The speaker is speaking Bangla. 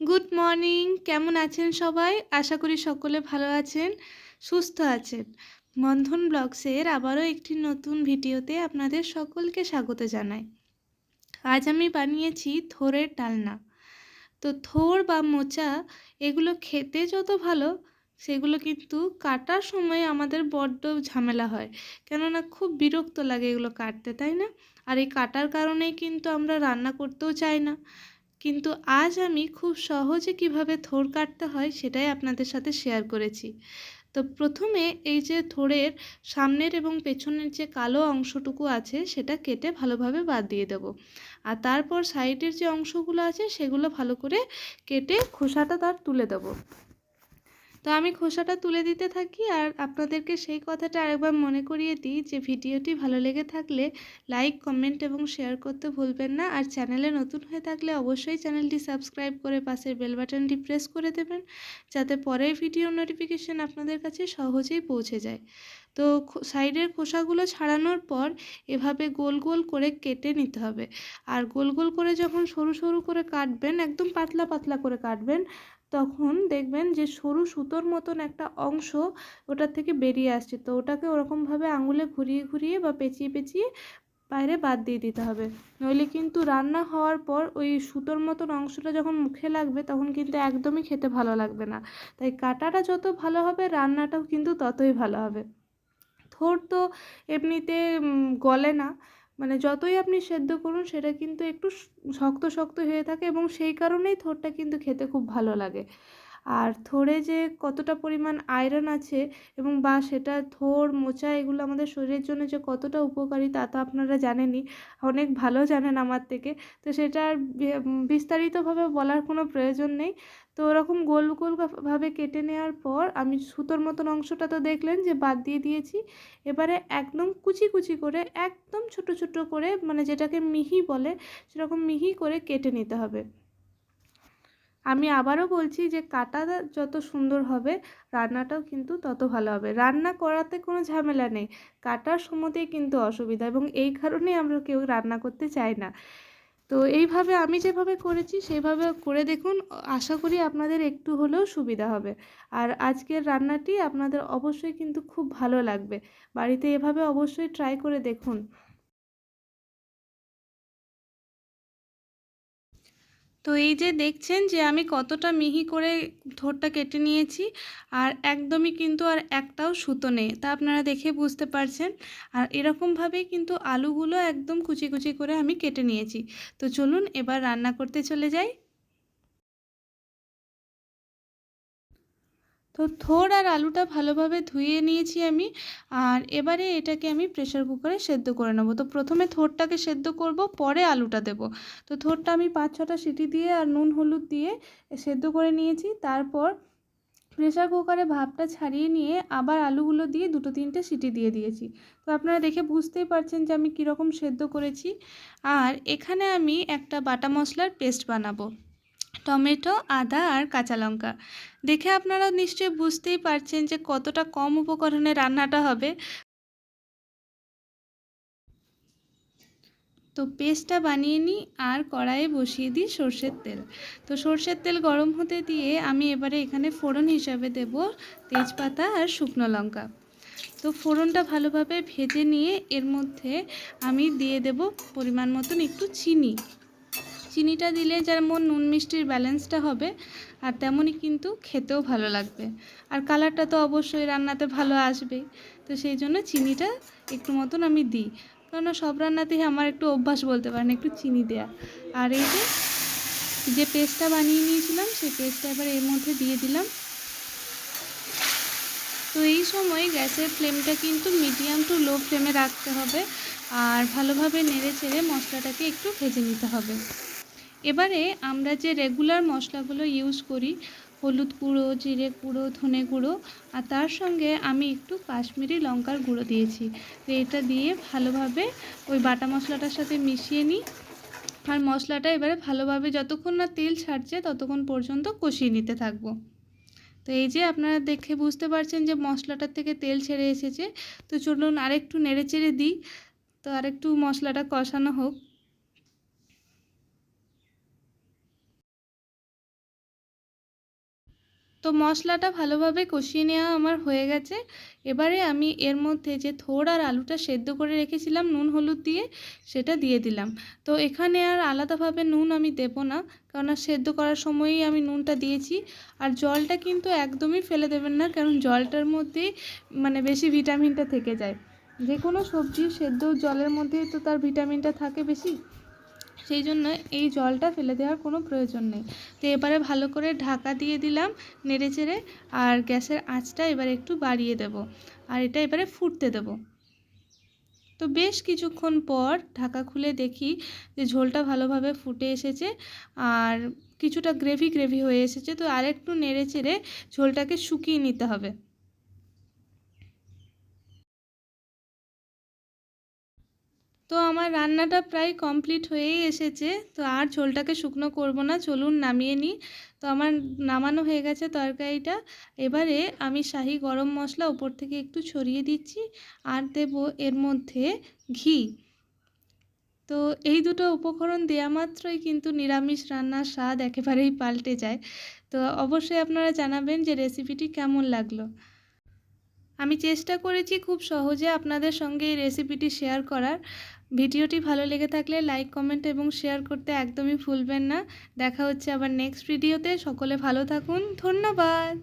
গুড মর্নিং কেমন আছেন সবাই? আশা করি সকলে ভালো আছেন, সুস্থ আছেন। বন্ধন ব্লগসের আবারও একটি নতুন ভিডিওতে আপনাদের সকলকে স্বাগত জানাই। আজ আমি বানিয়েছি থোরের ডালনা। তো থোর বা মোচা, এগুলো খেতে যত ভালো, সেগুলো কিন্তু কাটার সময় আমাদের বড্ড ঝামেলা হয়। কেননা খুব বিরক্ত লাগে এগুলো কাটতে, তাই না? আর এই কাটার কারণেই কিন্তু আমরা রান্না করতেও চাই না। কিন্তু আজ আমি খুব সহজে কীভাবে থোর কাটতে হয় সেটাই আপনাদের সাথে শেয়ার করেছি। তো প্রথমে এই যে থোড়ের সামনের এবং পেছনের যে কালো অংশটুকু আছে সেটা কেটে ভালোভাবে বাদ দিয়ে দেব। আর তারপর সাইডের যে অংশগুলো আছে সেগুলো ভালো করে কেটে খোসাটা তার তুলে দেবো। তো আমি খোসাটা তুলে দিতে থাকি আর আপনাদেরকে সেই কথাটা আরেকবার মনে করিয়ে দিই যে ভিডিওটি ভালো লেগে থাকলে লাইক, কমেন্ট এবং শেয়ার করতে ভুলবেন না। আর চ্যানেলে নতুন হয়ে থাকলে অবশ্যই চ্যানেলটি সাবস্ক্রাইব করে পাশের বেল বাটনটি প্রেস করে দেবেন যাতে পরের ভিডিও নোটিফিকেশান আপনাদের কাছে সহজেই পৌঁছে যায়। তো সাইডের খোসাগুলো ছাড়ানোর পর এভাবে গোল গোল করে কেটে নিতে হবে। আর গোল গোল করে যখন সরু সরু করে কাটবেন, একদম পাতলা পাতলা করে কাটবেন তখন দেখবেন যে সরু সুতোর মতন একটা অংশ ওটার থেকে বেরিয়ে আসছে। তো ওটাকে ওরকমভাবে আঙুলে ঘুরিয়ে ঘুরিয়ে বা পেঁচিয়ে পেঁচিয়ে বাইরে বাদ দিয়ে দিতে হবে। নইলে কিন্তু রান্না হওয়ার পর ওই সুতোর মতন অংশটা যখন মুখে লাগবে তখন কিন্তু একদমই খেতে ভালো লাগবে না। তাই কাটাটা যত ভালো হবে রান্নাটাও কিন্তু ততই ভালো হবে। থোর তো এমনিতে গলে না। মানে যতই আপনি সেদ্ধ করুন, সেটা কিন্তু একটু শক্ত শক্ত হয়ে থাকে এবং সেই কারণেই থোরটা কিন্তু খেতে খুব ভালো লাগে। আর থোড়ে যে কতটা পরিমাণ আয়রন আছে এবং বা সেটা থোর মোচা এগুলো আমাদের শরীরের জন্য যে কতটা উপকারী তা তো আপনারা জানেনই। অনেক ভালো জানেন আমার থেকে। তো সেটা বিস্তারিতভাবে বলার কোনো প্রয়োজন নেই। তো ওরকম গোল গোল ভাবে কেটে নেওয়ার পর আমি সুতোর মতন অংশটা তো দেখলেন যে বাদ দিয়ে দিয়েছি। এবারে একদম কুচি কুচি করে, একদম ছোট ছোট করে মানে যেটাকে মিহি বলে, সেরকম মিহি করে কেটে নিতে হবে। আমি আবারও বলছি যে কাটা যত সুন্দর হবে, রান্নাটাও কিন্তু তত ভালো হবে। রান্না করাতে কোনো ঝামেলা নেই। কাটার সময়তেই কিন্তু অসুবিধা এবং এই কারণেই আমরা কেউ রান্না করতে চাই না। তো এইভাবে আমি যেভাবে করেছি সেভাবে করে দেখুন, আশা করি আপনাদের একটু হলেও সুবিধা হবে। আর আজকের রান্নাটি আপনাদের অবশ্যই কিন্তু খুব ভালো লাগবে। বাড়িতে এভাবে অবশ্যই ট্রাই করে দেখুন। তো এই যে দেখছেন যে আমি কতটা মিহি করে থোরটা কেটে নিয়েছি আর একদমই কিন্তু আর একটাও সুতো নেই। তা আপনারা দেখে বুঝতে পারছেন। আর এরকমভাবেই কিন্তু আলুগুলো একদম কুচি কুচি করে আমি কেটে নিয়েছি। তো চলুন এবার রান্না করতে চলে যাই। তো থোর আর আলুটা ভালোভাবে ধুয়ে নিয়েছি আমি। আর এবারে এটাকে আমি প্রেশার কুকারে সেদ্ধ করে নেব। তো প্রথমে থোরটাকে সেদ্ধ করব, পরে আলুটা দেব। তো থোরটা আমি পাঁচ ছটা সিটি দিয়ে আর নুন হলুদ দিয়ে সেদ্ধ করে নিয়েছি। তারপর প্রেশার কুকারে ভাপটা ছাড়িয়ে নিয়ে আবার আলুগুলো দিয়ে দুটো তিনটে সিটি দিয়ে দিয়েছি। তো আপনারা দেখে বুঝতেই পারছেন যে আমি কীরকম সেদ্ধ করেছি। আর এখানে আমি একটা বাটা মশলার পেস্ট বানাবো। টমেটো, আদা আর কাঁচা লঙ্কা। দেখে আপনারা নিশ্চয়ই বুঝতেই পারছেন যে কতটা কম উপকরণে রান্নাটা হবে। তো পেস্টটা বানিয়ে নিই আর কড়াইয়ে বসিয়ে দিই সর্ষের তেল। তো সর্ষের তেল গরম হতে দিয়ে আমি এবারে এখানে ফোড়ন হিসাবে দেব তেজপাতা আর শুকনো লঙ্কা। তো ফোড়নটা ভালোভাবে ভেজে নিয়ে এর মধ্যে আমি দিয়ে দেব পরিমাণ মতন একটু চিনি। চিনিটা দিলে যেমন নুন মিষ্টির ব্যালেন্সটা হবে, আর তেমনই কিন্তু খেতেও ভালো লাগবে। আর কালারটা তো অবশ্যই রান্নাতে ভালো আসবেই। তো সেই জন্য চিনিটা একটু মতন আমি দিই। কেননা সব রান্নাতেই আমার একটু অভ্যাস বলতে পারেন, একটু চিনি দেয়া। আর এই যে যে পেস্টটা বানিয়ে নিয়েছিলাম, সেই পেস্টটা এবার এর মধ্যে দিয়ে দিলাম। তো এই সময় গ্যাসের ফ্লেমটা কিন্তু মিডিয়াম টু লো ফ্লেমে রাখতে হবে। আর ভালোভাবে নেড়ে চেড়ে মশলাটাকে একটু ভেজে নিতে হবে। এবারে আমরা যে রেগুলার মশলাগুলো ইউজ করি, হলুদ গুঁড়ো, জিরে গুঁড়ো, ধনে গুঁড়ো, আর তার সঙ্গে আমি একটু কাশ্মীরি লঙ্কার গুঁড়ো দিয়েছি। তো এটা দিয়ে ভালোভাবে ওই বাটা মশলাটার সাথে মিশিয়ে নিই। আর মশলাটা এবারে ভালোভাবে যতক্ষণ না তেল ছাড়ছে ততক্ষণ পর্যন্ত কষিয়ে নিতে থাকব। তো এই যে আপনারা দেখে বুঝতে পারছেন যে মশলাটার থেকে তেল ছেড়ে এসেছে, তো চলুন আরেকটু নেড়ে চেড়ে দিই। তো আরেকটু মশলাটা কষানো হোক। তো মশলাটা ভালোভাবে কষিয়ে নেওয়া আমার হয়ে গেছে। এবারে আমি এর মধ্যে যে থোর আর আলুটা সেদ্ধ করে রেখেছিলাম নুন, হলুদ দিয়ে, সেটা দিয়ে দিলাম। তো এখানে আর আলাদাভাবে নুন আমি দেবো না কেননা সেদ্ধ করার সময়ই আমি নুনটা দিয়েছি। আর জলটা কিন্তু একদমই ফেলে দেবেন না, কারণ জলটার মধ্যেই মানে বেশি ভিটামিনটা থেকে যায়। যে কোনো সবজি সেদ্ধ জলের মধ্যেই তো তার ভিটামিনটা থাকে বেশি। সেই জন্য এই জলটা ফেলে দেওয়ার কোনো প্রয়োজন নেই। তো এবারে ভালো করে ঢাকা দিয়ে দিলাম নেড়ে চেড়ে, আর গ্যাসের আঁচটা এবারে একটু বাড়িয়ে দেব। আর এটা এবারে ফুটতে দেব। তো বেশ কিছুক্ষণ পর ঢাকা খুলে দেখি যে ঝোলটা ভালোভাবে ফুটে এসেছে, আর কিছুটা গ্রেভি গ্রেভি হয়ে এসেছে। তো আরেকটু নেড়ে চেড়ে ঝোলটাকে শুকিয়ে নিতে হবে। তো আমার রান্নাটা প্রায় কমপ্লিট হয়েই এসেছে। তো আর ঝোলটাকে শুকনো করব না, চলুন নামিয়ে নিই। তো আমার নামানো হয়ে গেছে তরকারিটা। এবারে আমি শাহি গরম মশলা উপর থেকে একটু ছড়িয়ে দিচ্ছি আর দেব এর মধ্যে ঘি। তো এই দুটো উপকরণ দেওয়া মাত্রই কিন্তু নিরামিষ রান্নার স্বাদ একেবারেই পাল্টে যায়। তো অবশ্যই আপনারা জানাবেন যে রেসিপিটি কেমন লাগল। আমি চেষ্টা করেছি খুব সহজে আপনাদের সঙ্গে এই রেসিপিটি শেয়ার করার। ভিডিওটি ভালো লেগে থাকলে লাইক কমেন্ট এবং শেয়ার করতে একদমই ভুলবেন না। দেখা হচ্ছে আবার নেক্সট ভিডিওতে সকলে ভালো থাকুন। ধন্যবাদ!